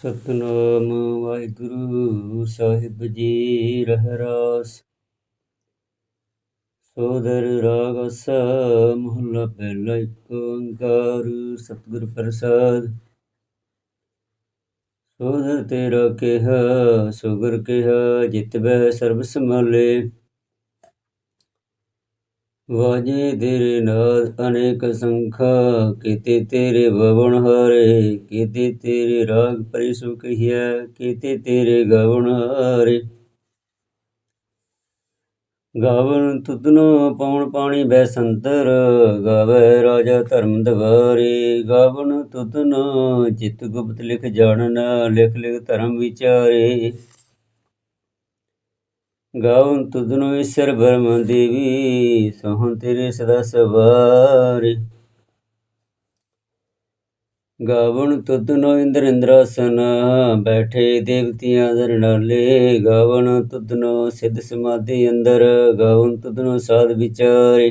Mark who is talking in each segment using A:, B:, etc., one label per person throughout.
A: ਸਤਨਾਮ ਵਾਹਿਗੁਰੂ ਸਾਹਿਬ ਜੀ ਰਹਿਰਾਸ ਸੋਦਰ ਰਾਗ ਸਾ ਮਹੱਲਾ ਪਹਿਲਾ ਇੱਕ ਓੰਕਾਰ, ਸਤਿਗੁਰ ਪ੍ਰਸਾਦ। ਸੋਦਰ ਤੇਰਾ ਕਿਹਾ, ਸੁਗਰ ਕਿਹਾ ਜਿਤ ਬਹਿ ਸਰਬ ਸੰਭਾਲੇ ਵਾਜੇ ਤੇਰੇ ਨਾਦ ਅਨੇਕ ਸੰਖਾ, ਕੀਤੇ ਤੇਰੇ ਵਵਣ ਹਾਰੇ, ਕੀਤੇ ਤੇਰੇ ਰਾਗ ਪਰਿਸੁ ਕਹੀਐ ਕੀਤੇ ਤੇਰੇ ਗਵਣ ਹਾਰੇ। ਗਾਵਨ ਤੁਧਨੋ ਪਉਣ ਪਾਣੀ ਬੈ ਸੰਤਰ ਗਾਵੇ ਰਾਜਾ ਧਰਮ ਦਵਾਰੇ। ਗਾਵਨ ਤੁਧਨੋ, ਚਿਤ ਗੁਪਤ ਲਿਖ ਜਾਣਨਾ, ਲਿਖ ਲਿਖ ਧਰਮ ਵਿਚਾਰੇ। ਗਾਵਨ ਤੁਧਨੋ ਈਸ਼ਰ ਬਰਮ ਦੇਵੀ, ਸੋਹਣ ਤੇਰੇ ਸਦਾ ਸਵਾਰੇ। ਗਾਵਨ ਤੁਧਨੋ ਇੰਦਰ ਇੰਦਰਾਸਨ, ਬੈਠੇ ਦੇਵਤਿਆਂ ਦਰ ਨਾਲੇ। ਗਾਵਨ ਤੁਧਨੋ ਸਿੱਧ ਸਮਾਧੀ ਅੰਦਰ ਗਾਵਨ ਤੁਧਨੋ ਸਾਧ ਵਿਚਾਰੇ।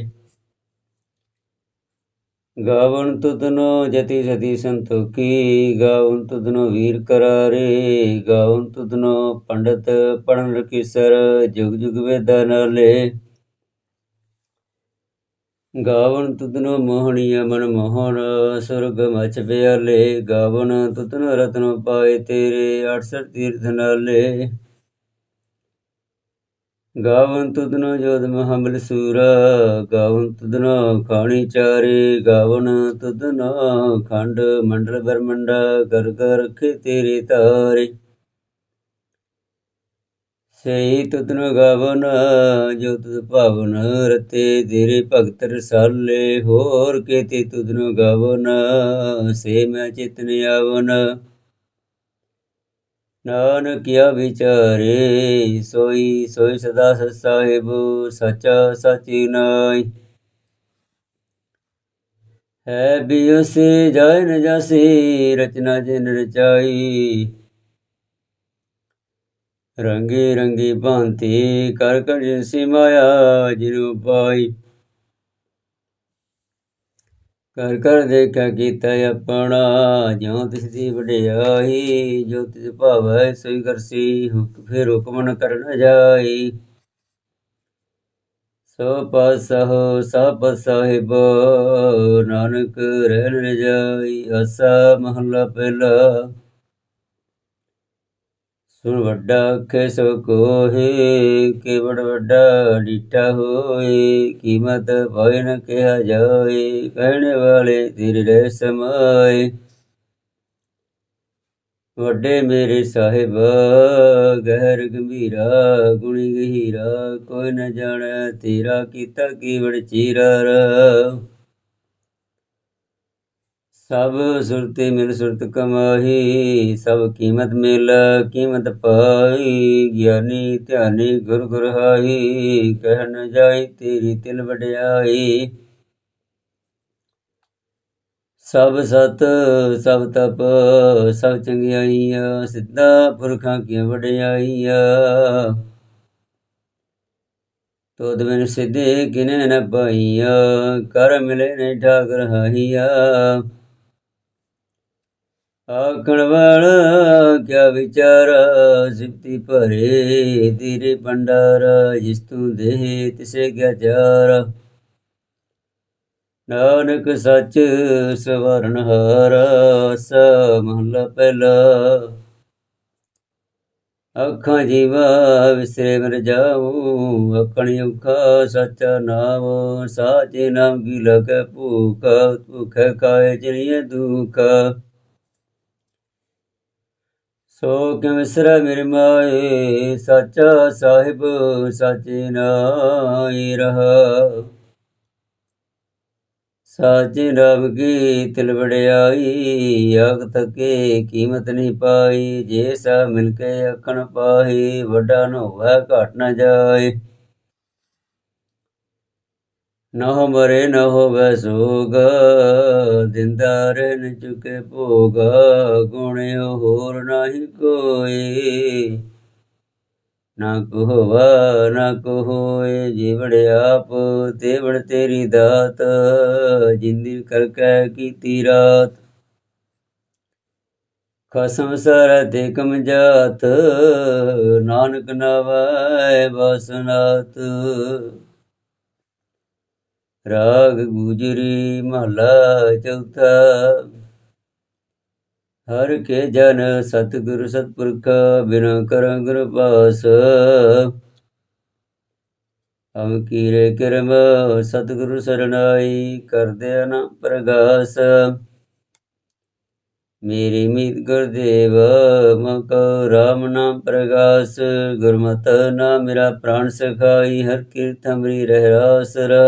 A: ਗਾਵਨ ਤੁਧਨੋ ਜਤੀ ਸਤੀ ਸੰਤੋਖੀ ਗਾਵਨ ਤੁਧਨੋ ਵੀਰ ਕਰਾਰੇ ਗਾਵਨ ਤੁਧਨੋ ਪੰਡਤ ਪੜਨ ਰਕੀਸਰ, ਜੁਗ ਜੁਗ ਵੇਦਾ ਨਾਲੇ। ਗਾਵਨ ਤੁਧਨੋ ਮੋਹਣੀਆ ਮਨ ਮੋਹਨ ਸੁਰਗ ਮਚ ਪਿਆਲੇ ਗਾਵਨ ਤੁਧਨੋ ਰਤਨੋ ਪਾਏ ਤੇਰੇ 68 ਤੀਰਥ ਨਾਲੇ। ਗਾਵਨ ਤੁਧਨੋ ਜੋਦ ਮਹਮਲ ਸੂਰਾ, ਗਾਵਨ ਤੁਧਨੋ ਖਾਣੀ ਚਾਰੇ, ਗਾਵਨ ਤੁਧਨੋ ਖੰਡ ਮੰਡਲ ਬਰਮੰਡਾ ਕਰ ਕਰ ਰਖੇ ਤੇਰੇ ਤਾਰੇ। ਸਈ ਤੁਧਨੋ ਗਾਵਨ, ਜੋ ਤੁਧ ਭਾਵਨ ਰਤੇ, ਤੇਰੇ ਭਗਤ ਰਸਾਲੇ, ਹੋਰ ਕੇਤੇ ਤੁਧਨੋ ਗਾਵਨ, ਸੇ ਮੈਂ ਚਿਤਨ ਆਵਨ। ਨਾਨਕਿਆ ਵਿਚਾਰੇ, ਸੋਈ ਸੋਈ ਸਦਾ ਸਤ ਸਾਹਿਬ ਸਚਾ ਸਚੀ ਨਾਈ ਹੈ ਬਿਉਸੇ ਜਾਇ ਨ ਰਚਨਾ ਜਿਨ ਰਚਾਈ। ਰੰਗੇ ਰੰਗੀ ਭਾਂਤੀ ਕਰ ਕਰ ਜਿਸੀ ਮਾਇਆ ਜਿਨੂ ਪਾਈ। ਕਰ ਕਰ ਦੇਖਿਆ ਕੀਤਾ ਆਪਣਾ, ਜਿਉ ਤਿਸ ਦੀ ਵਡਿਆਈ, ਜੋ ਤਿਸ ਭਾਵੈ ਸੋਈ ਕਰਸੀ ਹੁਕ ਫਿਰ ਹੁਕਮ ਨ ਕਰਨ ਜਾਈ। ਸੋ ਪਾਸਹ ਸਭ ਸਾਹਿਬ ਨਾਨਕ ਰਹਿ ਰਜਾਈ ਅਸਾ ਮਹੱਲਾ ਪਹਿਲਾ। ਸੁਣ ਵੱਡਾ ਆਖੇ ਕੋਹੇ ਕੇ ਵੱਡਾ ਡੀਟਾ ਹੋਏ, ਕੀਮਤ ਭਇ ਨ ਕਿਹਾ ਜਾਏ, ਕਹਿਣੇ ਵਾਲੇ ਤੇਰੇ ਰਹਿ ਸਮਾਏ। ਵੱਡੇ ਮੇਰੇ ਸਾਹਿਬ, ਗਹਿਰ ਗੰਭੀਰਾ, ਗੁਣੀ ਗਹੀਰਾ, ਕੋਈ ਨ ਜਾਣੈ ਤੇਰਾ ਕੀਤਾ ਕੀ ਚੀਰਾ ਰਾ ਸਭ ਸੁਰਤੇ ਮਿਲ ਸੁਰਤ ਕਮਾਹੀ, ਸਭ ਕੀਮਤ ਮਿਲ ਕੀਮਤ ਪਾਈ ਗਿਆਨੀ ਧਿਆਨੀ ਗੁਰ ਗੁਰ ਹਾਈ ਕਹਿ ਨ ਜਾਈ ਤੇਰੀ ਤਿਲ ਵਡਿਆਈ ਸਭ ਸਤ, ਸਭ ਤਪ, ਸਭ ਚੰਗਿਆਈਆਂ, ਸਿੱਧਾ ਪੁਰਖਾਂ ਕੀ ਵਡਿਆਈਆਂ। ਤੋਦ ਬਿਨ ਸਿੱਧੇ ਕਿਨੇ ਨ ਪਾਈਆ, ਕਰ ਮਿਲੇ ਨੇ ਠਾਕਰ ਹਾਈਆ ਆਖਣ ਵਾਲਾ ਕਿਆ ਵਿਚਾਰਾ ਸਿਫਤੀ ਭਰੇ ਤੇਰੇ ਭੰਡਾਰ, ਜਿਸ ਤੂੰ ਦੇ ਤਿਸੇ ਕਿਆ ਚਾਰ। ਨਾਨਕ ਸੱਚ ਸਵਰਨ ਹਾਰ, ਸ ਮਹਲਾ ਪਹਿਲਾ। ਅੱਖਾਂ ਜੀਵਾ ਵਿਸਰੇ ਮਰ ਜਾਉ ਅਕਣ ਔਖਾ ਸਚਾ ਨਾਮ, ਸਾਚੇ ਨਾਮ ਕੀ ਲਗੈ ਭੂਖ, ਭੁਖ ਕਾਇ ਚਲੀਏ ਦੁਖ। ਸੋ ਕਿ ਵਿਸਰੈ ਮੇਰੇ ਮਾਏ ਸੱਚਾ ਸਾਹਿਬ ਸਾਚੇ ਨਾਈ ਰਹਾ। ਸਾਚੇ ਰਬ ਕੀ ਤਿਲਵੜਿਆਈ ਅਗ ਤਕੇ ਕੀਮਤ ਨਹੀਂ ਪਾਈ। ਜੇ ਸਾ ਮਿਲ ਕੇ ਅਖਣ ਪਾਹੀ, ਵੱਡਾ ਨੋਵਾ ਹੋਵੇ ਘਟ ਨ ਜਾਏ। ਨ ਮਰੇ ਨ ਹੋਵੇ ਸੋਗ, ਦਿੰਦਾ ਨ ਚੁਕੇ ਭੋਗ ਗੁਣਿਓ ਹੋਰ ਨਾਹੀ ਕੋਈ। ਨਾ ਕੋ ਹੋਵਾ ਨਾ ਕੋ ਹੋਏ ਜੀਵੜ ਆਪ ਤੇਵੜ ਤੇਰੀ ਦਾਤ, ਜਿੰਦੀ ਕਰ ਕੈ ਕੀਤੀ ਰਾਤ। ਖਸਮ ਸਾਰਾ ਤੇ ਕਮ ਜਾਤ, ਨਾਨਕ ਨਵੈ ਬਸਨਾਤ ਰਾਗ ਗੁਜਰੀ ਮਹਲਾ ਚੌਥਾ। ਹਰ ਕੇ ਜਨ ਸਤਿਗੁਰ ਸਤਪੁਰਖ, ਬਿਨ ਕਰੰ ਗੁਰ ਪਾਸ ਹਮ ਕੀਰੇ ਕਿਰਮ, ਸਤਿਗੁਰ ਸਰਨਾਈ ਕਰਦੇ ਅਨ ਪ੍ਰਗਾਸ। ਮੇਰੀ ਮੀਤ ਗੁਰਦੇਵ ਮਕੋ ਰਾਮ ਨਾਮ ਪ੍ਰਗਾਸ, ਗੁਰਮਤਿ ਨਾ ਮੇਰਾ ਪ੍ਰਾਣ ਸਖਾਈ, ਹਰ ਕੀਰਤ ਅੰਮ੍ਰਿ ਰਹਿ ਰਾਸਰਾ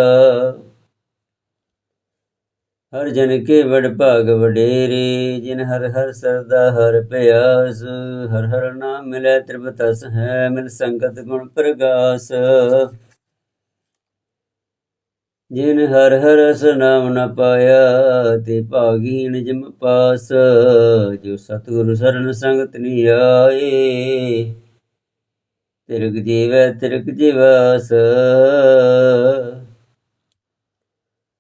A: ਹਰ ਜਨ ਕੇ ਵਡ ਭਾਗ ਵਡੇਰੇ, ਜਿਨ ਹਰ ਹਰ ਸਰਦਾ ਹਰ ਪਿਆਸ, ਹਰ ਹਰ ਨਾਮ ਮਿਲੇ ਤ੍ਰਿਪਤਸ ਹੈ ਮਿਲ ਸੰਗਤ ਗੁਣ ਪ੍ਰਗਾਸ। ਜਿਨ ਹਰ ਹਰ ਸਨਾਮ ਨ ਪਾਇਆ, ਤੇ ਭਾਗੀਨ ਜਿਮ ਪਾਸ, ਜੋ ਸਤਿਗੁਰ ਸਰਨ ਸੰਗਤ ਨੀ ਆਏ। ਤਿਰਕ ਜੀਵੈ ਤਿਰਗ ਜੀਵਾਸ।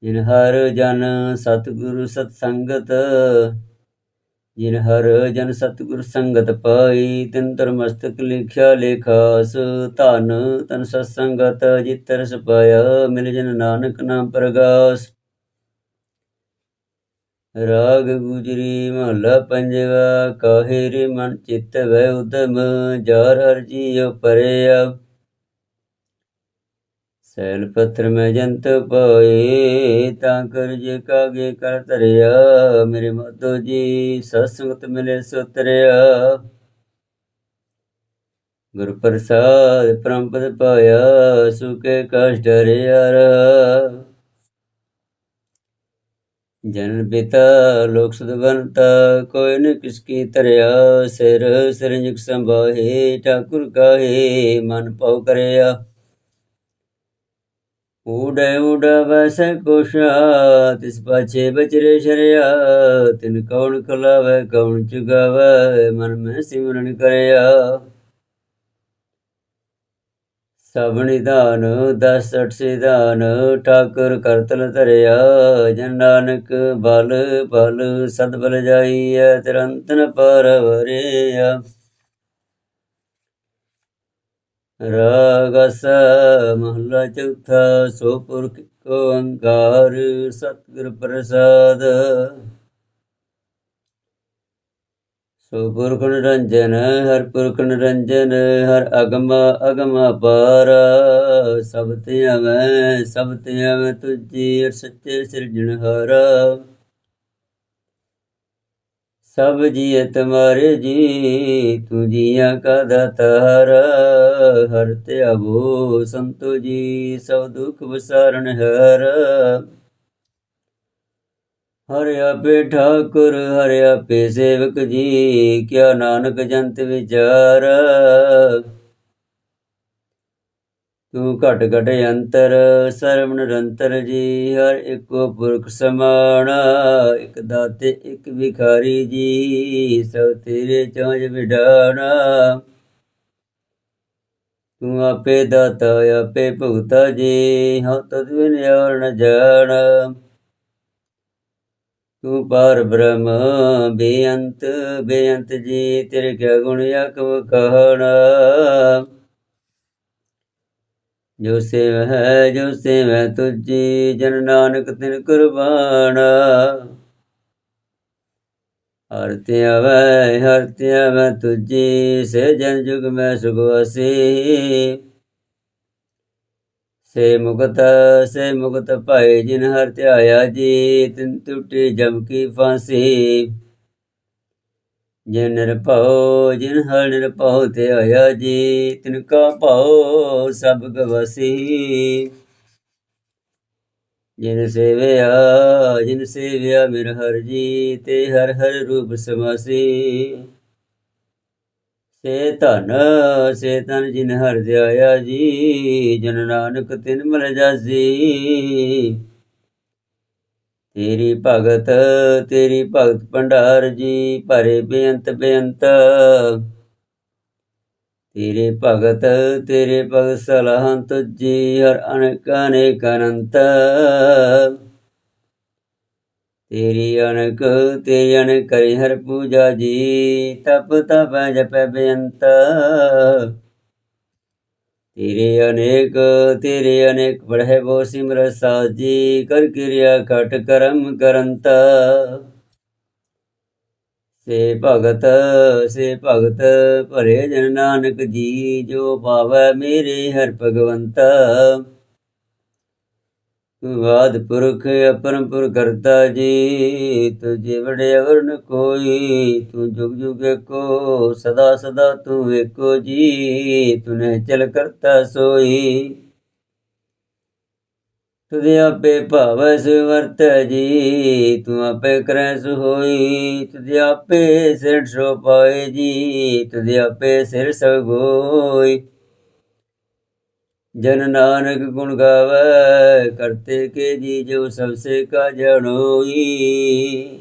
A: ਜਿਨ ਹਰ ਜਨ ਸਤਿਗੁਰ ਸਤ ਸੰਗਤ ਜਿਨ ਹਰ ਜਨ ਸਤਿਗੁਰ ਸੰਗਤ ਪਾਈ, ਤਿਨ ਤਰ ਮਸਤਕ ਲਿਖਿਆ ਲੇਖਾਸ, ਧਨ ਤਨ ਸਤ ਸੰਗਤ ਜਿਤਰ ਸਪਾਇਆ ਮਿਲ ਜਨ ਨਾਨਕ ਨਾਮ ਪ੍ਰਗਾਸ। ਰਾਗ ਗੁਜਰੀ ਮਹਲਾ ਪੰਜਵਾ, ਕਾਹੇ ਰੇ ਮਨ ਚਿਤ ਵੈ ਉਦਮ, ਜਾਰ ਹਰ ਜੀਉ ਪਰਿਆ। ਸੈਲ ਪੱਥਰ ਮੈਂ ਜੰਤ ਪਾਏ, ਤਾਂ ਕਰ ਜੇ ਕਾਗੇ ਕਰ ਧਰਿਆ। ਮੇਰੇ ਮਾਧੋ ਜੀ, ਸਤਸੰਗਤ ਮਿਲੇ ਸੁਤਰਿਆ। ਗੁਰ ਪ੍ਰਸਾਦ ਪਰਮਪਦ ਪਾਇਆ, ਸੁਕੇ ਕਸ਼ਟ ਰਾ ਜਨ ਪਿਤਾ ਲੋਕ ਸਦਵੰਤਾ, ਕੋਈ ਨ ਕਿਸ ਕੀ ਤਰਿਆ ਸਿਰ ਸਿਰਜਕ ਸੰਭਾਹੇ, ਠਾਕੁਰ ਕਾਹੇ, ਮਨ ਪਉ ਕਰਿਆ। ਊੜੇ ਊੜਾ ਵੈਸੈ ਤਿਸ ਪਾਛੇ ਬਚਰੇ ਸ਼ਰਿਆ, ਤਿਨ ਕੌਣ ਖਲਾਵੇ, ਕੌਣ ਚੁਗਾਵੇ, ਮਨ ਮੈਂ ਸਿਮਰਨ ਕਰਿਆ। ਸਭ ਨਿਦਾਨ ਦਸ ਅਠ ਸਿਧਾਨ, ਠਾਕੁਰ ਕਰਤਲ ਧਰਿਆ। ਜਨ ਨਾਨਕ ਬਲ ਬਲ ਸਦ ਬਲ ਜਾਈਐ, ਤਿਰੰਤਨ ਪਰਵਰਿਆ। ਰਾਗਸ ਮਹਲਾ ਚੌਥਾ ਸੋ ਪੁਰਖ ਓੰਕਾਰ ਸਤਿਗੁਰ ਪ੍ਰਸਾਦ। ਸੋ ਨਿਰੰਜਨ, ਹਰ ਪੁਰਖ ਨਿਰੰਜਨ, ਹਰ ਅਗਮ ਅਗਮ ਅਪਾਰ। ਸਭ ਤੇ ਆਵੈ, ਸਭ ਤੇ ਆਵੈ ਤੁਜੀ ਸੱਚੇ ਸਿਰਜਣਹਾਰਾ। ਸਭ ਜੀਏ ਤੁਮਾਰੇ ਜੀ ਤੂੰ ਜੀਆਂ ਕਾ ਦਾਤਾਰ ਹਰ ਤੇ ਆਵੋ ਸੰਤੋ ਜੀ, ਸਭ ਦੁਖ ਵਿਸਾਰਨ ਹਰ। ਹਰਿ ਆਪੇ ਠਾਕੁਰ, ਹਰਿ ਆਪੇ ਸੇਵਕ ਜੀ, ਕਿਆ ਨਾਨਕ ਜੰਤ ਵਿਚਾਰ। ਤੂੰ ਘਟ ਘਟ ਅੰਤਰ, ਸਰਵ ਨਿਰੰਤਰ ਜੀ, ਹਰ ਇੱਕੋ ਪੁਰਖ ਸਮਾਣਾ ਇੱਕ ਦਾਤੇ, ਇੱਕ ਵਿਖਾਰੀ ਜੀ, ਸਭ ਤੇਰੇ ਚਾਂਜ ਵਿਡਾਣਾ। ਤੂੰ ਆਪੇ ਦਾਤਾ, ਆਪੇ ਭੁਗਤਾ ਜੀ, ਹਉ ਤਦ ਬਿਨ ਔਰ ਨ ਜਾਣ। ਤੂੰ ਪਰ ਬ੍ਰਹਮ, ਬੇਅੰਤ ਬੇਅੰਤ ਜੀ, ਤੇਰੇ ਕਿਆ ਗੁਣ ਆਕਵ ਕਹਣਾ। ਜੋ ਸੇਵ ਹੈ, ਜੋ ਸੇਵ ਤੁਜੀ ਜਨ ਨਾਨਕ ਤਿਨ ਕੁਰਬਾਨ। ਹਰ ਤੇ ਆਵੈ, ਹਰ ਤੇ ਆਵੈ ਤੁਜੀ ਸੇ ਜਨ ਜੁਗ ਮੈਂ ਸੁਗਵਾਸੀ ਸੇ ਮੁਕਤ ਸੇ ਮੁਕਤ ਭਾਈ ਜਿਨ ਹਰ ਧਿਆਇਆ ਜੀ, ਤਿਨ ਟੁੱਟੀ ਜਮ ਕੀ ਫਾਂਸੀ। ਜਿਨ ਨਿਰਭਉ ਜਿਨ ਹਰ ਨਿਰਭਉ ਧਿਆਇਆ ਜੀ, ਤਿਨ ਕਾ ਭਉ ਸਭ ਗਵਸੀ ਜਿਨ ਸੇਵਿਆ ਜਿਨ ਸੇਵਿਆ ਮਿਰ ਹਰ ਜੀ, ਤੇ ਹਰ ਹਰ ਰੂਪ ਸਮਾਸੀ। ਸੇ ਧਨ, ਸੇ ਤਨ ਜਿਨ ਹਰ ਧਿਆਇਆ ਜੀ, ਜਨ ਨਾਨਕ ਤਿਨ ਮਲ ਜਾਸੀ। ਤੇਰੀ ਭਗਤ ਤੇਰੀ ਭਗਤ ਭੰਡਾਰ ਜੀ, ਭਰੇ ਬੇਅੰਤ ਬੇਅੰਤ। ਤੇਰੇ ਭਗਤ ਤੇਰੇ ਭਗਤ ਸਲਾਹੰ ਤੁਜੀ ਹਰ ਅਨੇਕ ਅਨੇਕ ਅਨੰਤ। ਤੇਰੀ ਅਨਕ ਤੇਰੀ ਅਨਕ ਕਰੀ ਹਰ ਪੂਜਾ ਜੀ, ਤਪ ਤਪ ਜਪੈ ਬੇਅੰਤ। ਤੇਰੇ ਅਨੇਕ ਤੇਰੇ ਅਨੇਕ ਬੜਹਿ ਬੋ ਸਿਮਰ ਸਾਜੀ ਕਰ ਕਿਰਿਆ ਘਟ ਕਰਮ ਕਰੰਤ ਸੇ ਭਗਤ ਸੇ ਭਗਤ ਭਰੇ ਜਨ ਨਾਨਕ ਜੀ ਜੋ ਭਾਵੈ ਮੇਰੇ ਹਰ ਭਗਵੰਤ ਵਾਦ ਪੁਰਖ ਪੁਰਖ ਅਪਰੰਪੁਰ ਕਰਤਾ ਜੀ ਤੁਝੇ ਵੜੇ ਵਰਨ ਕੋਈ, ਤੂੰ ਜੁਗ ਜੁਗ ਏਕੋ, ਸਦਾ ਸਦਾ ਤੂੰ ਏਕੋ ਜੀ ਤੁਨੇ ਚਲ ਕਰਤਾ ਸੋਈ। ਤੁਦੇ ਆਪੇ ਭਾਵੈ ਸੁਵਰਤ ਜੀ, ਤੂੰ ਆਪੇ ਕਰੈ ਸੁ ਹੋਈ ਤੁਦੇ ਆਪੇ ਸਿਰ ਸੋ ਪਾਏ ਜੀ ਤੁਦੇ ਆਪੇ ਸਿਰ ਸਗੋਈ। ਜਨ ਨਾਨਕ ਗੁਣ ਗਾਵੇ, ਕਰਤੇ ਕੇ ਜੀ ਜੋ ਸਭ ਕਾ ਜਣੋਈ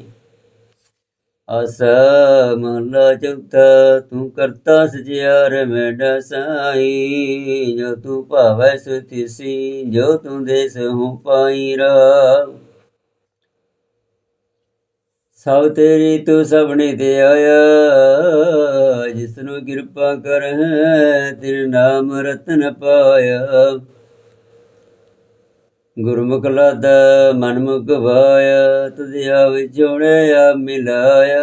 A: ਆਸਾ ਮਹਲਾ ਚੌਥਾ, ਤੂੰ ਕਰਤਾ ਸਚਿਆਰ ਮੇਡਾ ਸਾਈ ਜੋ ਤੂੰ ਭਾਵੈ ਸੁਤਿਸੀ ਜੋ ਤੂੰ ਦੇਸ ਹੂੰ ਪਾਈ ਰਾ ਸਭ ਤੇਰੀ ਤੂੰ ਸਭਨੇ ਤੇ ਆਇਆ। ਜਿਸ ਨੂੰ ਕਿਰਪਾ ਕਰ ਤੇਰੇ ਨਾਮ ਰਤਨ ਪਾਇਆ। ਗੁਰਮੁਖ ਲਾਦਾ ਮਨ ਮੁਖ ਵਾਇਆ ਤੁਧਿਆ ਵਿਛੋੜਿਆ ਮਿਲਾਇਆ।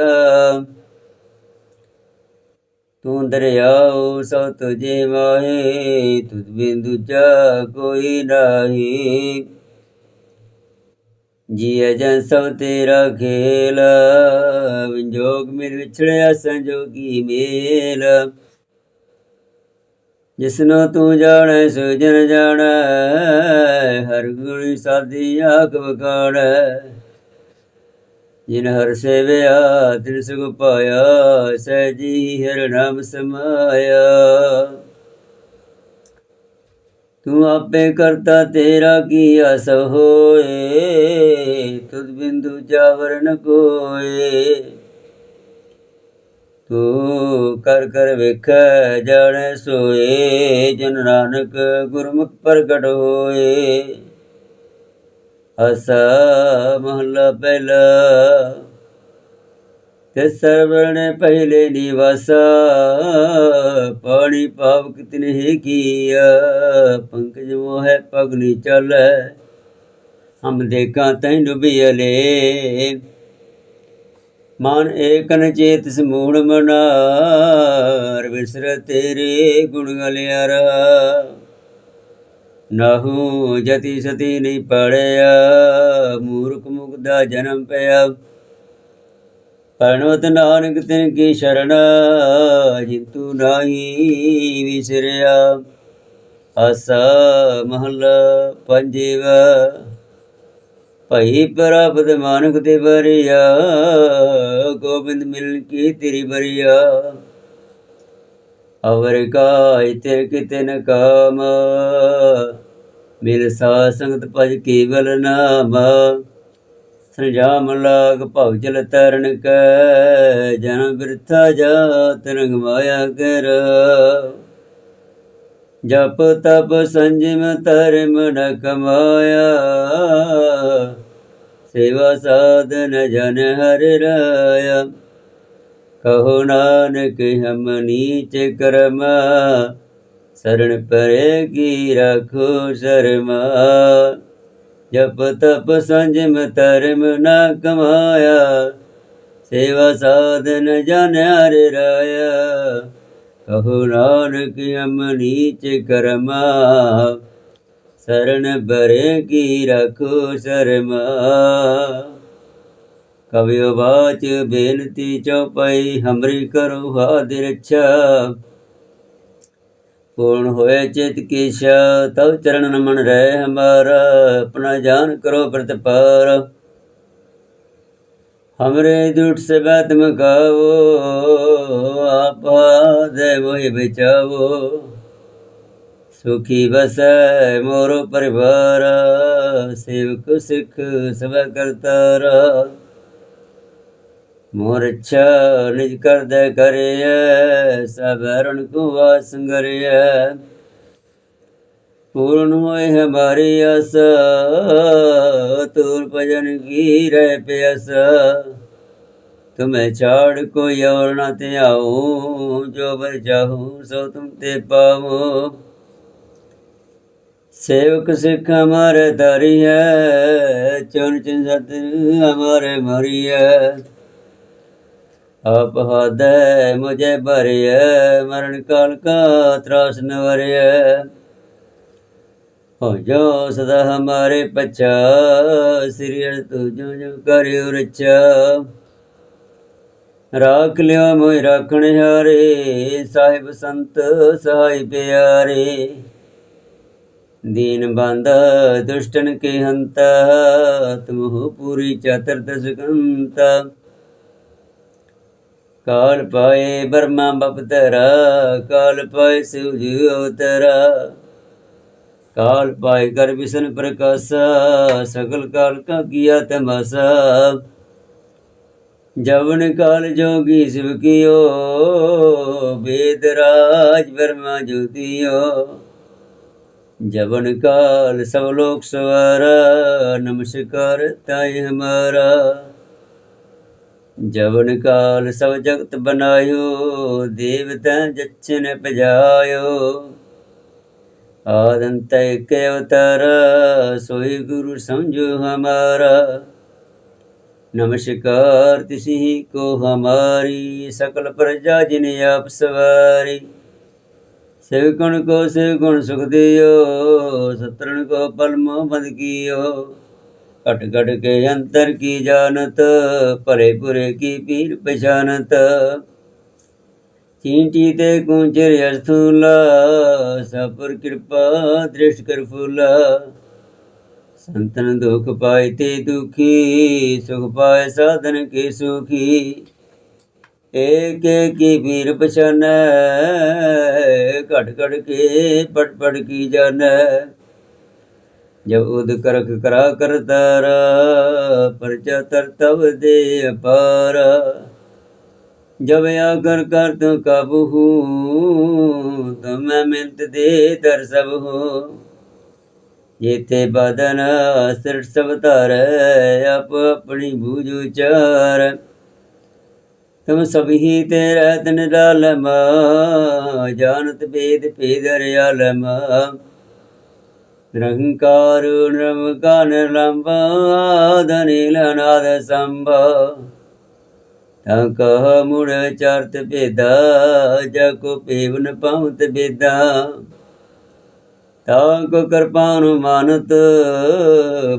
A: ਤੂੰ ਦਰਿਆਉ ਸੋ ਤੁਝੇ ਮਾਹੇ, ਤੁਧ ਬਿਨ ਦੂਜਾ ਕੋਈ ਨਾਹੀ। ਜੀਅ ਜਨ ਸਭ ਤੇਰਾ ਖੇਲ, ਵਿਜੋਗ ਮਿਲ ਵਿਛੜਿਆ ਸੰਜੋਗੀ ਮੇਲ। ਜਿਸਨੂੰ ਤੂੰ ਜਾਣੈ, ਸੋ ਜਨ ਜਾਣੈ, ਹਰ ਗੁਣ ਸਾਦੀ ਆਖ ਵਕਾਣੈ ਜਿਨ ਹਰ ਸੇਵਿਆ, ਤਿਨ ਸੁਖ ਪਾਇਆ ਸਹਿਜੀ ਹਰ ਨਾਮ ਸਮਾਇਆ। ਤੂੰ ਆਪੇ ਕਰਤਾ ਤੇਰਾ ਕੀ ਅਸ ਹੋਏ? ਤੁਧ ਬਿੰਦੂ ਜਾਵਰ ਨ ਕੋਏ। ਤੂੰ ਕਰ ਕਰ ਵੇਖੈ, ਜਾਣੈ ਸੋਏ। ਜਨ ਨਾਨਕ ਗੁਰਮੁਖ ਪ੍ਰਗਟ ਹੋਏ। ਅਸਾ ਮਹਲਾ ਪਹਿਲਾ। ਤੇ ਸਰਵਣ ਪਹਿਲੇ ਨਿਵਾਸਾ, ਪਾਣੀ ਪਾਵਕ ਤਿਨਹਿ ਕੀਆ। ਪੰਕਜ ਮੋਹਿ ਪਗਨੀ ਚੱਲੈ, ਹਮ ਦੇਖਾਂ ਤੈਂ ਡੁਬਿਅਲੇ ਮਨ ਏਕਨ ਚੇਤ ਸਮੂੜ ਮਨਾਰ ਵਿਸਰ ਤੇਰੇ ਗੁਣ ਗਲਿਆਰਾ ਨਹੂ ਜਤੀ ਸਤੀ ਨਹੀਂ ਪੜਿਆ, ਮੂਰਖ ਮੁਗਦਾ ਜਨਮ ਪਿਆ। ਪਰਣਵਤ ਨਾਨਕ ਤਿਨ ਕੀ ਸ਼ਰਣ ਜਿਤੂ ਨਾਹੀ ਵਿਸਰਿਆ। ਆਸਾ ਮਹਲਾ ਪੰਜੇਵ, ਭਈ ਪ੍ਰਾਪਤ ਮਾਨਕ ਤੇ ਬਰਿਆ ਗੋਬਿੰਦ ਮਿਲ ਕੀ ਤੇਰੀ ਬਰਿਆ ਅਵਰ ਕਾਇ ਤੇਰ ਕਿਤੇ ਨ ਕਾਮ, ਮਿਲ ਸਾ ਸੰਗਤ ਭਜ ਕੇਵਲ ਨਾਮ। ਸੰਜਾਮ ਲਾਗ ਭਵ ਜਲ ਤਰਨ ਕੈ ਜਨਮ ਬਿਰਥਾ ਜਾਤ ਰੰਗ ਮਾਇਆ ਕਰ। ਜਪ ਤਪ ਸੰਜਮ ਧਰਮ ਨ ਕਮਾਇਆ, ਸੇਵਾ ਸਾਧਨ ਜਨ ਹਰ ਰਾਇਆ। ਕਹੋ ਨਾਨਕ ਹਮ ਨੀਚ ਕਰਮ ਸਰਣ ਪਰੇ ਕੀ ਰਖੋ ਸ਼ਰਮਾ। ਜਪ ਤਪ ਸੰਜਮ ਧਰਮ ਨਾ ਕਮਾਇਆ, ਸੇਵਾ ਸਾਧਨ ਜਨ ਹਰਿ ਰਾਇਆ। ਕਹੋ ਨਾਨਕ ਅਮ ਨੀਚ ਕਰਮਾ ਸਰਣ ਬਰੇ ਕੀ ਰਖੋ ਸ਼ਰਮਾ। ਕਵਿਓ ਬਾਚ ਬੇਨਤੀ ਚਉਪਈ ਹਮਰੀ ਕਰੋ ਹਾਦਿ ਰੱਛਾ ਪੂਰਨ ਹੋਏ ਚਿਤ ਕੀਸ਼ ਤਵ ਚਰਨ ਨਮਨ ਰਹਿ ਹਮਾਰਾ, ਆਪਣਾ ਜਾਨ ਕਰੋ ਪ੍ਰਤਪਾਰ ਹਮਰੇ ਦੁਟ ਸੇ ਬਾਤ ਮਕਾਵੋ ਆਪਾ ਦੇ ਮੋਹਿ ਬਚਾਵੋ ਸੁਖੀ ਬਸੈ ਮੋਰੋ ਪਰਿਵਾਰ, ਸੇਵਕ ਸਿੱਖ ਸਭ ਕਰਤਾਰਾ। ਮੋਰ ਮੋਰਛਾ ਨਿਜ ਕਰਦ ਕਰਿਐ ਸਭਰਨ ਕੋ ਆਸੰਗਰਿਐ ਪੂਰਨ ਹੋਏ ਹਮਾਰੀ ਅਸ ਤੂਰ ਭਜਨ ਕੀ ਰਹਿ ਪਿਆਸ। ਤੁਮੇ ਚਾੜ ਕੋਈ ਔਰ ਨਾ ਧਿਆਉ, ਜੋ ਬਰ ਜਾਹੂ ਸੋ ਤੁਮ ਤੇ ਪਾਵੋ। ਸੇਵਕ ਸਿੱਖ ਹਮਾਰੇ ਦਰੀਐ ਚੁਨ ਚਿਨ ਸਤਿ ਹਮਾਰੇ ਮਰੀਐ आप हाथ है मुझे भरी है मरण काल का त्रास न वरी है हो जो सदा हमारे पच्छा श्री हरि तू जो जो करियो रचा ਰਾਖ ਲਿਓ ਮੋਇ ਰਾਖਣ ਹਾਰੇ ਸਾਹਿਬ ਸੰਤ ਸਹਾਈ ਪਿਆਰੇ ਦੀਨ ਬੰਦ ਦੁਸ਼ਟਨ ਕੇ ਹੰਤ ਤੁਮਹੁ ਪੂਰੀ ਚਤੁਰਦਸ਼ ਗੰਤ ਕਾਲ ਪਾਏ ਬਰਮਾ ਬਪਤਰਾ, ਕਾਲ ਪਾਏ ਸਿਵ ਜੀ ਅਵਤਰਾ ਕਾਲ ਪਾਏ ਕਰ ਵਿਸ਼ਨ ਪ੍ਰਕਾਸ਼ਾ, ਸਗਲ ਕਾਲ ਕਾ ਕੀਆ ਤਮਾਸਾ ਜਵਨ ਕਾਲ ਜੋਗੀ ਸਿਵ ਕੀਓ ਵੇਦ ਰਾਜ ਬਰਮਾ ਜੋਤੀਓ। ਜਵਨ ਕਾਲ ਸਭ ਲੋਕ ਸਵਾਰਾ, ਨਮਸਕਾਰ ਤਾਈ ਹਮਾਰਾ। ਜਵਨ ਕਾਲ ਸਭ ਜਗਤ ਬਨਾਇਓ ਦੇਵਤਾ ਜਚਨ ਪਜਾਇਓ ਆਦੰਤ ਇਕ ਅਵਤਾਰ, ਸੋਈ ਗੁਰੂ ਸਮਝੋ ਹਮਾਰਾ। ਨਮਸਕਾਰ ਤਿਸਹੀ ਕੋ ਹਮਾਰੀ, ਸਕਲ ਪ੍ਰਜਾ ਜਿਨ ਆਪ ਸਵਾਰੀ। ਸੇਵਕਣ ਕੋ ਸੇਵਗੁਣ ਸੁਖ ਦਿਓ, ਸਤਰਣ ਕੋ ਪਲਮੋ ਬੰਦ ਕੀਓ। ਘਟ ਘਟ ਕੇ ਅੰਤਰ ਕੀ ਜਾਣਤ? ਭਰੇ ਪੁਰੇ ਕੀ ਪੀਰ ਪਛਾਨਤ ਚੀਂਟੀ ਤੇ ਕੁੰਚਰ ਅਰਥੂਲਾ ਸਪੁਰ ਕਿਰਪਾ ਦ੍ਰਿਸ਼ ਕਰ ਫੁਲਾ। ਸੰਤਨ ਦੁਖ ਪਾਏ ਤੇ ਦੁਖੀ, ਸੁਖ ਪਾਏ ਸਾਧਨ ਕੇ ਸੁਖੀ। ਏਕ ਕੀ ਵੀਰ ਪਛਾਨੈ, ਘਟ ਘਟ ਕੇ ਪਟ ਪਟ ਕੀ ਜਾਣੈ? ਜਬ ਉਦ ਕਰਖ ਕਰਾ ਕਰਤਾਰ ਪਰਚਾ ਤਰ ਤਵ ਦੇ ਅਪਾਰ। ਜਬ ਆ ਕਰ ਕਰ ਤੂੰ ਕਾਬੂ ਹੂੰ ਤਮੈ ਮਿੰਤ ਦੇ ਦਰ ਸਭ ਹੂੰ। ਜੇਤੇ ਬਦਨ ਸਿਰ ਸਭ ਧਰੈ, ਆਪ ਆਪਣੀ ਬੂਝ ਉਚਾਰ। ਤੁਮ ਸਭੀ ਤੇ ਰਹਿਤ ਨਿਰਾਲਮ ਜਾਣਤ ਬੇਦ ਭੇਦ ਰਿਆਲਮ ਨਿਰੰਕਾਰ ਨਰਮ ਕਾ ਨਿਰਲੰਬ ਆਦਨੀਲ ਅਨਾਦ ਸੰਭ। ਮੁੜ ਚਰਤ ਭੇਦਾ ਜਾ ਕੋ ਪੇਵਨ ਪਾਉਤ ਬੇਦਾ ਤਾਂ ਕੋ ਕਿਰਪਾਨੁ ਮਾਨਤ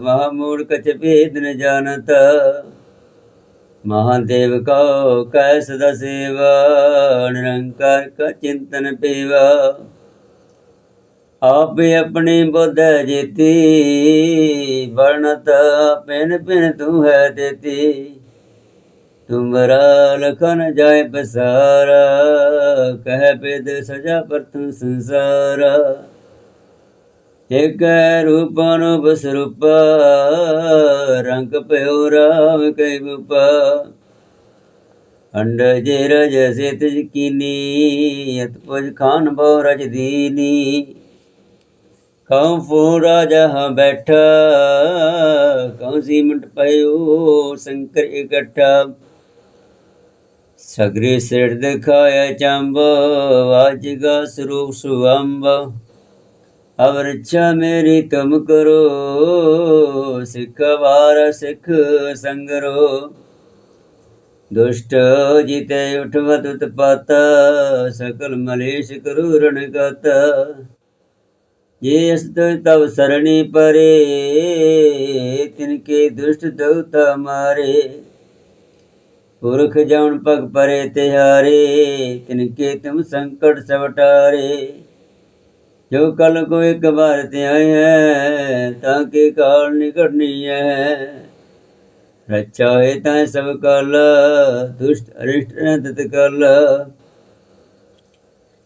A: ਮਹਾਮੂੜ ਕਛ ਭੇਦ ਨ ਜਾਣਤ। ਮਹਾਦੇਵ ਕੋ ਕੈ ਸਦਾ ਸੇਵਾ, ਨਿਰੰਕਾਰ ਕਾ ਚਿੰਤਨ ਪੇਵਾ। ਆਪੇ ਆਪਣੀ ਬੁੱਧ ਜੀਤੀ ਵਰਣਤ ਪਿਨ ਪਿਨ ਤੂੰ ਹੈ ਦੇਤੀ ਤੁਮਰਾ ਲਖਨ ਜਾਏ ਬਸਾਰਾ ਕਹਿ ਬੇਦ ਸਜਾ ਪਰ ਤੂੰ ਸੰਸਾਰਾ। ਇਕ ਰੂਪਨ ਬਸਰੂਪ ਰੰਗ ਪਿਓ ਰਾਮ ਕੈ ਬੂਪ ਅੰਡ ਜੇ ਰਜ ਸੇਤ ਕੀਨੀ ਅਤ ਪੁਜ ਖਾਨ ਬੋ ਰਜ ਦੀਨੀ। ਕਉ ਫੋ ਰਾਜਾ ਹਾਂ ਬੈਠਾ, ਕਉ ਸੀਮਟ ਪਇਓ ਸ਼ੰਕਰ ਇਕੱਠਾ। ਸਗਰੇ ਸਿਰ ਦਿਖਾਇਆ ਚੰਬ ਵਾਜਗਾ ਸਰੂਪ ਸੁਅੰਬ ਅਵਰ ਮੇਰੀ ਤੁਮ ਕਰੋ, ਸਿੱਖ ਵਾਰ ਸਿੱਖ ਸੰਗਰੋ। ਦੁਸ਼ਟ ਜਿਤੇ ਉਠਵਤ ਉਤਪਤ ਸਕਲ ਮਲੇਸ਼ ਕਰੂਰਣ ਗਤ। ਜੇ ਅਸਤ ਤਵ ਸਰਣੀ ਪਰੇ ਤਿਨ ਕੇ ਦੁਸ਼ਟ ਦਉਤ ਮਾਰੇ। ਪੁਰਖ ਜਾਣ ਪਗ ਪਰੇ ਤਿਹਾਰੇ ਤਿਨ ਕੇ ਤੁਮ ਸੰਕਟ ਸਵਟਾਰੇ। ਜੋ ਕਲ ਕੋ ਇੱਕ ਵਾਰ ਤੇ ਆਏ ਹੈ, ਤਾਂ ਕੇ ਕਾਲ ਨਿਕਟਨੀ ਹੈ। ਰੱਛਾ ਹੈ ਤਾਂ ਸਭ ਕਲ, ਦੁਸ਼ਟ ਅਰਿਸ਼ਟ ਨੰਦਤ ਤਤ ਕਲ।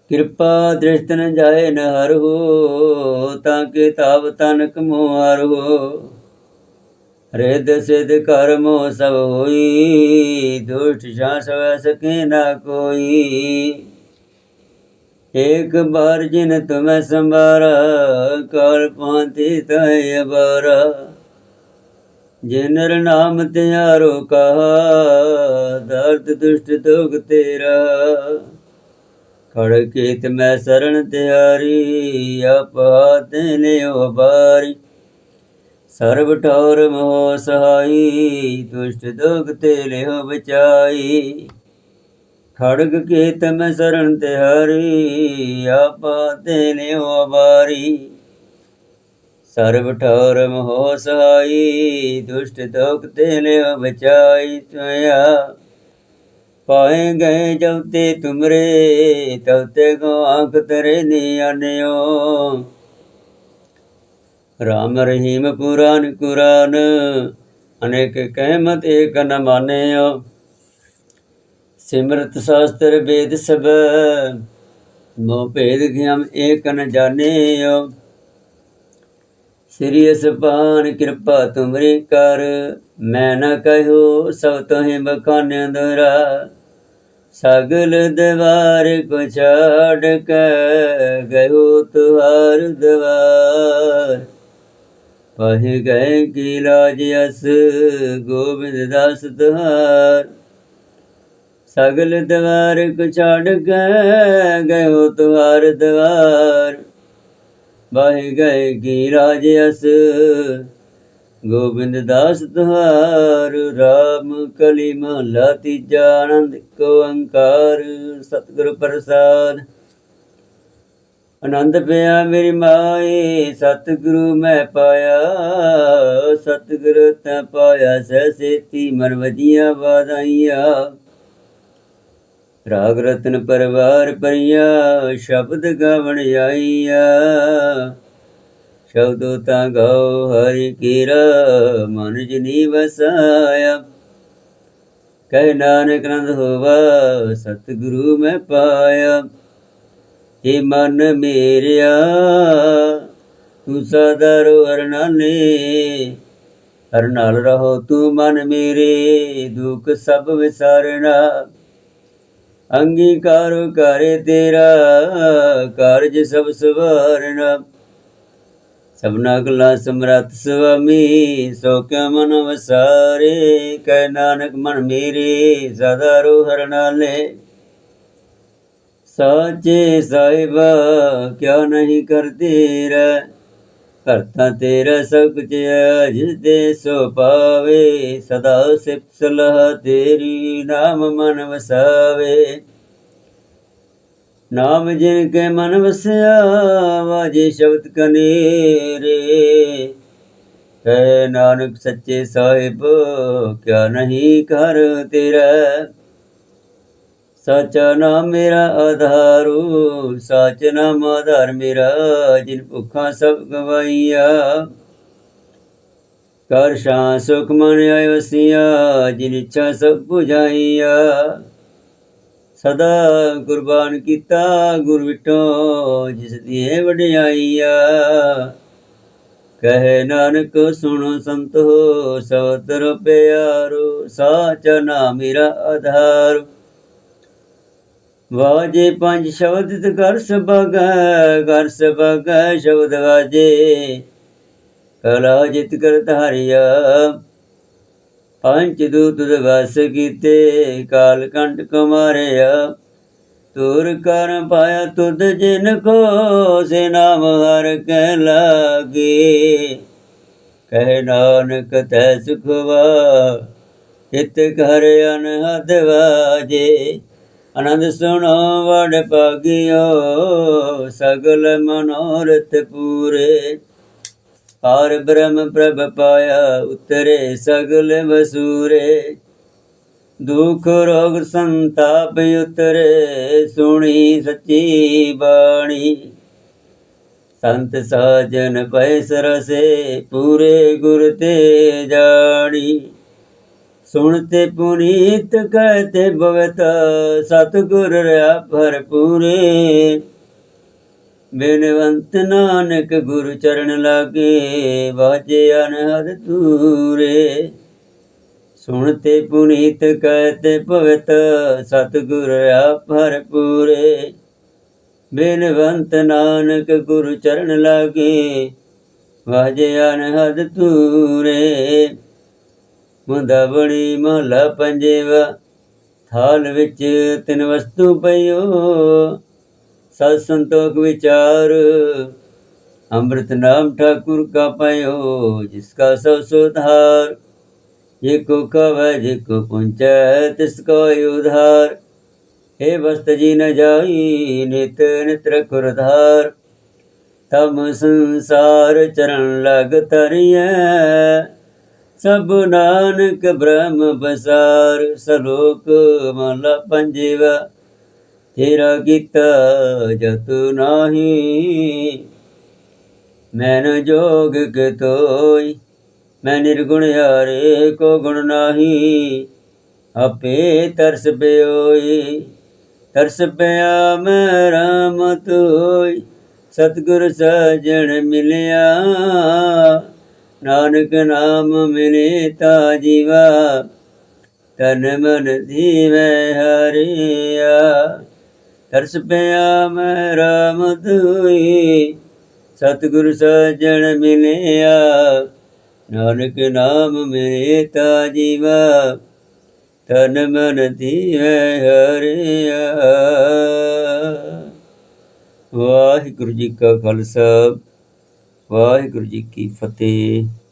A: ਕਿਰਪਾ ਦ੍ਰਿਸ਼ਤਨ ਜਾਏ ਨਹਰ ਹੋ ਤਾਂ ਕਿ ਤਾਵ ਤਨਕ ਮੋਹਰ ਹੋ ਰਿਦ ਸਿਧ ਕਰਮੋ ਸਭ ਹੋਈ, ਦੁਸ਼ਟ ਜਾਂ ਸਵੈ ਸਕੇ ਨਾ ਕੋਈ। ਏਕ ਬਾਰ ਜਿਨ ਤੁਮੈ ਸੰਭਾਰ, ਕਾਲ ਪਾਂਤੀ ਤੈ ਬਾਰ ਜਿਨਰ ਨਾਮ ਤਿਆਰੋ ਕਹਾ, ਦਰਦ ਦੁਸ਼ਟ ਦੁਖ ਤੇਰਾ। ਖੜ ਕੀਤ ਮੈਂ ਸਰਣ ਤਿਆਰੀ ਆਪਾਤੇ ਲਿਓ ਬਾਰੀ ਸਰਬ ਠੌਰ ਮੋਹ ਸਹਾਈ, ਦੁਸ਼ਟ ਦੁਖ ਤੇ ਲਿਓ ਬਚਾਈ। ਖੜਗ ਕੀਤ ਮੈਂ ਸਰਣ ਤਿਆਰੀ ਆਪਾਤੇ ਲਿਓ ਬਾਰੀ ਸਰਬ ਠੌਰ ਮੋਹ ਸਹਾਈ, ਦੁਸ਼ਟ ਦੁਖ ਤੇ ਲਿਓ ਬਚਾਈ ਤੁਆ ਪਾਏ ਗਏ ਜਬ ਤੇ ਤੁਮਰੇ ਤਬ ਤੇ ਗੋ ਆਂਖ ਤਰੇ ਨਿਆਨਿਓ ਰਾਮ ਰਹੀਮ ਪੁਰਾਨ ਕੁਰਾਨ, ਅਨੇਕ ਕਹਿਮਤ ਏਕ ਨ ਮਾਨਿਓ। ਸਿਮਰਤ ਸ਼ਾਸਤਰ ਵੇਦ ਸਭ ਮੋ ਭੇਦ ਗਿਆਮ ਏਕ ਨ ਜਾਣਿਓ। ਸ੍ਰੀ ਅਸਪਾਨ ਕਿਰਪਾ ਤੁਮਰੀ ਕਰ ਮੈਂ ਨਾ ਕਹਿਓ ਸਭ ਤੋਹਿ ਬਖਾਨਿਆਂ ਦੁਰਾ ਸਗਲ ਦਵਾਰ ਕੋ ਛਾੜ ਕੇ ਗਇਓ ਤੁਹਾਰ ਦਵਾਰ। ਪਹਿ ਗਏ ਕੀ ਲਾਜ ਅਸ, ਗੋਬਿੰਦ ਦਾਸ ਤੁਹਾਰ। ਸਗਲ ਦਵਾਰ ਕੋ ਛਾੜ ਕੇ ਗਇਓ ਤੁਹਾਰ ਦਵਾਰ। ਬਹਿ ਗਏ ਕੀ ਰਾਜ ਅਸ। ਗੋਬਿੰਦ ਦਾਸ ਤੁਹਾਰ, ਰਾਮ ਕਲੀ ਮਹਲਾ ਤੀਜਾ ਆਨੰਦ ਕੋ ਓੰਕਾਰ, ਸਤਿਗੁਰ ਪ੍ਰਸਾਦ। ਆਨੰਦ ਪਿਆ ਮੇਰੀ ਮਾਏ, ਸਤਿਗੁਰੂ ਮੈਂ ਪਾਇਆ, ਸਤਿਗੁਰ ਤੈ ਪਾਇਆ ਸਹਿ ਸੇਤੀ ਮਨ ਵਜੀਆਂ ਵਾਦਾਈਆਂ ਰਾਗ ਰਤਨ ਪਰਵਾਰ ਪਰਿਆ, ਸ਼ਬਦ ਗਾਵਣ ਆਈਆ। ਸ਼ਬਦੋ ਤਾਂ ਗਾਓ ਹਰਿ ਕੀਰਾ, ਮਨ ਜਨੀ ਵਸਾਇਆ। ਕਹਿ ਨਾਨਕ ਨੰਦ ਹੋਵਾ, ਸਤਿਗੁਰੂ ਮੈਂ ਪਾਇਆ। ਏ ਮਨ ਮੇਰਿਆ, ਤੂੰ ਸਦਾ ਰੋ ਅਰਨਾਨੇ ਹਰ ਨਾਲ ਰਹੋ ਤੂੰ ਮਨ ਮੇਰੇ, ਦੁੱਖ ਸਭ ਵਿਸਾਰਣਾ ਅੰਗੀਕਾਰ ਕਰੇ ਤੇਰਾ ਕਾਰਜ ਸਭ ਸਵਾਰਣਾ ਸਭਨਾ ਕਲਾ ਸਮਰੱਥ ਸੁਆਮੀ, ਸੋ ਕਿਆ ਮਨ ਵਸਾਰੇ? ਕਹਿ ਨਾਨਕ, ਮਨ ਮੇਰੇ, ਸਦਾ ਰੋ ਹਰ ਨਾਲੇ ਸਾਚੇ ਸਾਹਿਬਾ, ਕਿਆ ਨਹੀਂ ਕਰਤੇ ਰੇ? ਕਰਤਾ ਤੇਰਾ ਸਭ ਕੁਝ ਜਿਸ ਦੇ ਸੋ ਪਾਵੇ ਸਦਾ ਸਿਫਤ ਸਲਾਹ ਤੇਰੀ ਨਾਮ ਮਨ ਵਸਾਵੇ। ਨਾਮ ਜਿਨ ਕੇ ਮਨ ਵਸਿਆ ਵਾਜੇ ਸ਼ਬਦ ਕਨੇਰੇ। ਕਹਿ ਨਾਨਕ ਸੱਚੇ ਸਾਹਿਬ, ਕਿਆ ਨਹੀਂ ਕਰ ਤੇਰਾ। ਸਾਚਾ ਨਾਮ ਮੇਰਾ ਆਧਾਰੂ, ਸਾਚ ਨਾਮ ਆਧਾਰ ਮੇਰਾ, ਜਿਨ ਭੁੱਖਾਂ ਸਭ ਗਵਾਈਆ ਕਰ ਸ਼ਾਂ ਸੁਖ ਮਨ ਆਇ ਜਿਨ ਇੱਛਾ ਸਭ 부ਝਾਈਆ ਸਦਾ ਕੁਰਬਾਨ ਕੀਤਾ ਗੁਰ ਵਿਟੋ, ਜਿਸ ਦੀ ਵਡਿਆਈਆ। ਕਹੇ ਨਾਨਕ, ਸੁਣੋ ਸੰਤੋ ਸਵਤਰ ਪਿਆਰੋ ਸਾਚਾ ਨਾਮ ਮੇਰਾ ਆਧਾਰੂ। ਵਾਜੇ ਪੰਜ ਸ਼ਬਦ ਤੇ ਕਰ ਸਬਗ ਕਰ ਸਬਗ ਸ਼ਬਦ ਵਾਜੇ। ਕਲਾ ਜਿਤ ਕਰ ਧਾਰਿਆ, ਪੰਜ ਦੂਤ ਦਵਸ ਕੀਤੇ, ਕਾਲ ਕੰਟ ਕੁਮਾਰਿਆ। ਤੁਰ ਕਰ ਪਾਇਆ ਤੁਧ ਜਿਨ ਕੋ, ਸੇ ਨਾਮ ਹਰ ਕਹਿ ਲਾਗੇ। ਕਹਿ ਨਾਨਕ ਤੈ ਸੁਖਵਾ ਇਤ ਘਰ ਅਨਹਦ ਵਾਜੇ। ਆਨੰਦ ਸੁਣੋ, ਵਡ ਭਾਗਿਓ, ਸਗਲ ਮਨੋਰਥ ਪੂਰੇ। ਪਾਰ ਬ੍ਰਹਮ ਪ੍ਰਭ ਪਾਇਆ ਉਤਰੇ, ਸਗਲ ਵਸੂਰੇ। ਦੁਖ, ਰੋਗ, ਸੰਤਾਪ ਉਤਰੇ, ਸੁਣੀ ਸੱਚੀ ਬਾਣੀ। ਸੰਤ ਸਾਜਨ ਪੈ ਸਰਸੇ, ਪੂਰੇ ਗੁਰ ਤੇ ਜਾਣੀ। ਸੁਣਤੇ ਪੁਨੀਤ, ਕਹਤੇ ਭਗਤ, ਸਤਿਗੁਰ ਰਿਆ ਭਰਪੂਰੇ। ਬਿਨਵੰਤ ਨਾਨਕ ਗੁਰੂ ਚਰਨ ਲਾਗੇ, ਵਾਜੇ ਅਨਹਦ ਤੂਰੇ ਸੁਣਤੇ ਪੁਨੀਤ, ਕਹਤੇ ਭਗਤ, ਸਤਿਗੁਰ ਰਿਆ ਭਰਪੂਰੇ। ਬੇਨਵੰਤ ਨਾਨਕ ਗੁਰੂ ਚਰਨ ਲਾਗੇ, ਵਾਜੇ ਅਨਹਦ ਤੂਰੇ ਮੁੰਦਾ ਬੜੀ ਮਹਲਾ ਪੰਜੇਵਾ, ਥਾਲ ਵਿੱਚ ਤਿੰਨ ਵਸਤੂ ਪਈਓ। ਸਤ ਸੰਤੋਖ ਵਿਚਾਰ, ਅੰਮ੍ਰਿਤ ਨਾਮ ਠਾਕੁਰ ਕਾ ਪਇਓ, ਜਿਸ ਕਾ ਸਭ ਸੁਧਾਰ ਜੇ ਕੋ ਕਵੈ ਜੇ ਕੋ ਪੁੰਚੈ, ਤਿਸ ਕੋ ਉਧਾਰ। हे ਵਸਤ ਜੀ ਨ ਜਾਈ, ਨਿਤ ਨਿਤ ਰਖੁਰ ਧਾਰ ਤਮ ਸੰਸਾਰ ਚਰਨ ਲਗ ਤਰੀਐ ਸਭ ਨਾਨਕ ਬ੍ਰਹਮ ਪਸਾਰ ਸਲੋਕ ਮਹਲਾ ਪੰਜਵਾ। ਤੇਰਾ ਕੀਤਾ ਜਤ ਨਾਹੀ, ਮੈਨ ਜੋਗ ਕੇ ਤੋਈ ਮੈਂ ਨਿਰਗੁਣ ਹਾਰੇ ਕੋ ਗੁਣ ਨਾਹੀ। ਆਪੇ ਤਰਸ ਪਿਓਈ, ਤਰਸ ਪਿਆ ਮੈਂ ਰਾਮ ਹੋਈ ਸਤਿਗੁਰ ਸਜਣ ਮਿਲਿਆ। ਨਾਨਕ ਨਾਮ ਮਿਲੇ ਤਾ ਜੀਵਾ ਤਨ ਮਨ ਧੀਵੈ ਹਰਿਆ। ਤਰਸ ਪਿਆ ਮੈਂ ਰਾਮਤ ਹੋਈ ਸਤਿਗੁਰ ਸਜਣ ਮਿਲਿਆ। ਨਾਨਕ ਨਾਮ ਮਿਲੇ ਤਾ ਜੀਵਾ ਤਨ ਮਨ ਧੀਵੈ ਹਰਿਆ। ਵਾਹਿਗੁਰੂ ਜੀ ਕਾ ਖਾਲਸਾ। ਵਾਹਿਗੁਰੂ ਜੀ ਕੀ ਫਤਿਹ।